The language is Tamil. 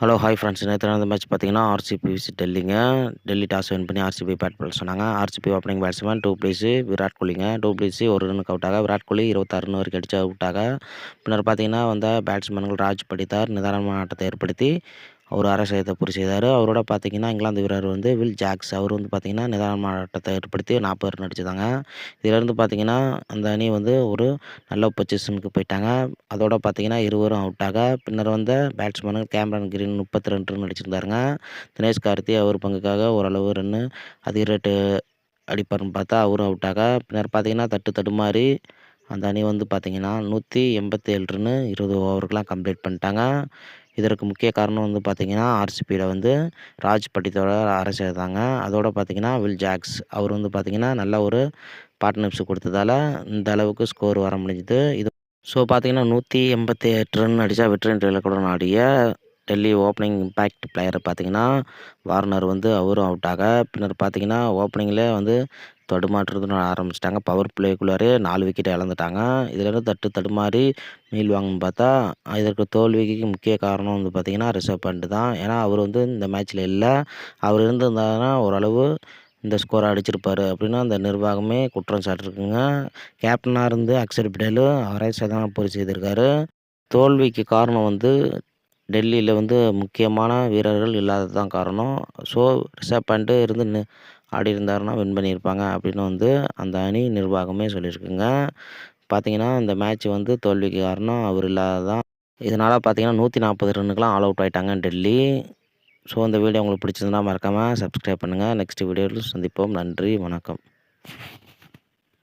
ஹலோ ஹாய் ஃப்ரெண்ட்ஸ் நேற்று நடந்த மேட்ச் பார்த்தீங்கன்னா ஆர்சிபி விசிட் டெல்லிங்க. டெல்லி டாஸ் வின் பண்ணி ஆர்சிபி பேட் பண்ண சொன்னாங்க. RCB opening batsman du Plessis Virat கோலிங்க. Du Plessis ஒரு ரனுக்கு அவுட்டாக விராட் கோலி இருபத்தாறு ரன் வரைக்கும் அடித்து அவுட்டாக பின்னர் பார்த்தீங்கன்னா வந்த பேட்ஸ்மேன்கள் ராஜ் படித்தார். நிதானமான ஆட்டத்தை ஏற்படுத்தி அவர் அரசியத்தை சதத்தை செய்தார். அவரோட பார்த்தீங்கன்னா இங்கிலாந்து வீரர் வந்து வில் ஜாக்ஸ். அவர் வந்து பார்த்தீங்கன்னா நிதானமான ஆட்டத்தை ஏற்படுத்தி நாற்பது ரன் அடிச்சிருந்தாங்க இதிலேருந்து பார்த்தீங்கன்னா அந்த அணி வந்து ஒரு நல்ல பொசிஷனுக்கு போயிட்டாங்க. அதோட பார்த்தீங்கன்னா இருவரும் அவுட்டாக பின்னர் வந்த பேட்ஸ்மேனு கேமரன் கிரீன் முப்பத்தி ரெண்டு ரன் அடிச்சிருந்தாருங்க. தினேஷ் கார்த்தி அவர் பங்குக்காக ஓரளவு ரன்னு அதிக ரேட்டு அடிப்பார்னு பார்த்தா அவரும் அவுட்டாக பின்னர் பார்த்தீங்கன்னா தட்டு தடுமாறி அந்த அணி வந்து பார்த்தீங்கன்னா நூற்றி எண்பத்தி ஏழு ரன்னு இருபது ஓவருக்கெலாம் கம்ப்ளீட் பண்ணிட்டாங்க. இதற்கு முக்கிய காரணம் வந்து பார்த்திங்கன்னா ஆர்சிபியில் வந்து ராஜ் பட்டித்தோட அரசியல் அதோடு பார்த்திங்கன்னா வில் ஜாக்ஸ் அவர் வந்து பார்த்திங்கன்னா நல்ல ஒரு பார்ட்னர்ஷிப் கொடுத்ததால இந்த அளவுக்கு ஸ்கோர் வர முடிஞ்சுது. இது ஸோ பார்த்திங்கன்னா நூற்றி எண்பத்தி எட்டு ரன் அடித்தா வெற்றி இலக்குடன் ஆடிய டெல்லி ஓப்பனிங் இம்பேக்ட் பிளேயரை பார்த்திங்கன்னா வார்னர் வந்து அவரும் அவுட் ஆக. பின்னர் பார்த்திங்கன்னா ஓப்பனிங்கில் வந்து தடுமாற்றுறதுன்னு ஆரம்பிச்சிட்டாங்க. பவர் பிளேக்குள்ளாரே நாலு விக்கெட் இழந்துட்டாங்க. இதிலேருந்து தட்டு தடுமாறி மீள் வாங்கன்னு பார்த்தா இதற்கு தோல்விக்கு முக்கிய காரணம் வந்து பார்த்திங்கன்னா ரிஷப் பண்ட் தான். ஏன்னா அவர் வந்து இந்த மேட்ச்சில் இல்லை. அவர் இருந்திருந்தாருன்னா ஓரளவு இந்த ஸ்கோரை அடிச்சிருப்பார். அப்படின்னா அந்த நிர்வாகமே குற்றம் சாட்டிருக்குங்க. கேப்டனாக இருந்து அக்ஷர் பிடேலு அவரே சதம் பொறி செய்திருக்காரு. தோல்விக்கு காரணம் வந்து டெல்லியில் வந்து முக்கியமான வீரர்கள் இல்லாதது தான் காரணம். ஸோ ரிஷப் பண்ட்டு இருந்து ஆடி இருந்தாருன்னா வின் பண்ணியிருப்பாங்க அப்படின்னு வந்து அந்த அணி நிர்வாகமே சொல்லியிருக்குங்க. பார்த்தீங்கன்னா இந்த மேட்ச் வந்து தோல்விக்கு காரணம் அவர் இல்லாத தான் இதனால் பார்த்தீங்கன்னா நூற்றி நாற்பது ரன்னுக்கெலாம் ஆல் அவுட் ஆகிட்டாங்க டெல்லி. ஸோ இந்த வீடியோ உங்களுக்கு பிடிச்சிருந்தா மறக்காமல் சப்ஸ்கிரைப் பண்ணுங்கள் நெக்ஸ்ட் வீடியோவில் சந்திப்போம். நன்றி வணக்கம்.